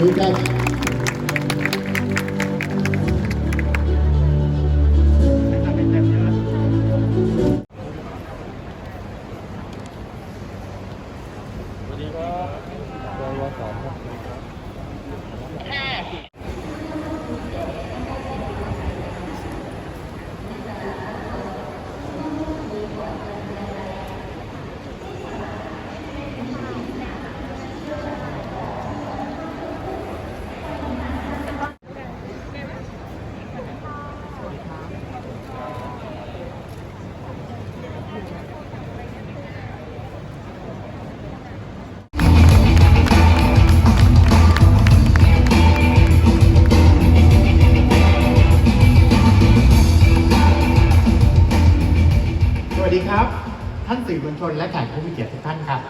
มือครั ดีครับ ท่านสื่อมวลชนและแขกผู้มีเกียรติทุกท่านครับ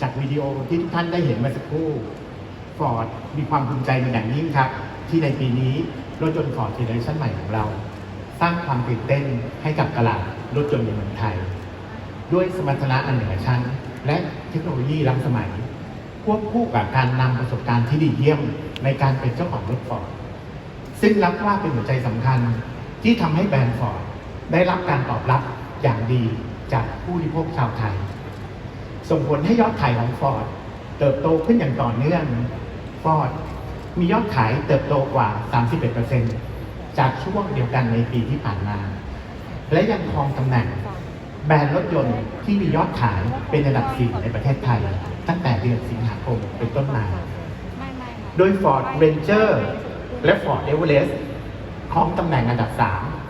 จากวิดีโอที่ทุกท่านได้เห็นเมื่อสักครู่ฟอร์ดมีความภูมิใจเป็นอย่างยิ่งครับ ที่ในปีนี้รถยนต์ฟอร์ดเจเนอเรชั่นใหม่ของเรา สร้างความตื่นเต้นให้กับตลาดรถยนต์ในเมืองไทย ด้วยสมรรถนะอันเหนือชั้น และเทคโนโลยีล้ำสมัยควบคู่กับการนำประสบการณ์ที่ดีเยี่ยมในการเป็นเจ้าของรถฟอร์ดซึ่งรับว่าเป็นหัวใจสำคัญที่ทำให้แบรนด์ฟอร์ดได้รับการตอบรับ อย่างดีจากผู้บริโภคชาวไทย ส่งผลให้ยอดขายของฟอร์ดเติบโตขึ้นอย่างต่อเนื่องฟอร์ดมียอดขายเติบโตกว่า 31%จากช่วงเดียวกันในปีที่ผ่านมา และยังครองตำแหน่งแบรนด์รถยนต์ที่มียอดขายเป็นอันดับ4ในประเทศไทย ตั้งแต่เดือนสิงหาคมเป็นต้นมา โดย Ford Ranger และ Ford Everest ครองตำแหน่งอันดับ3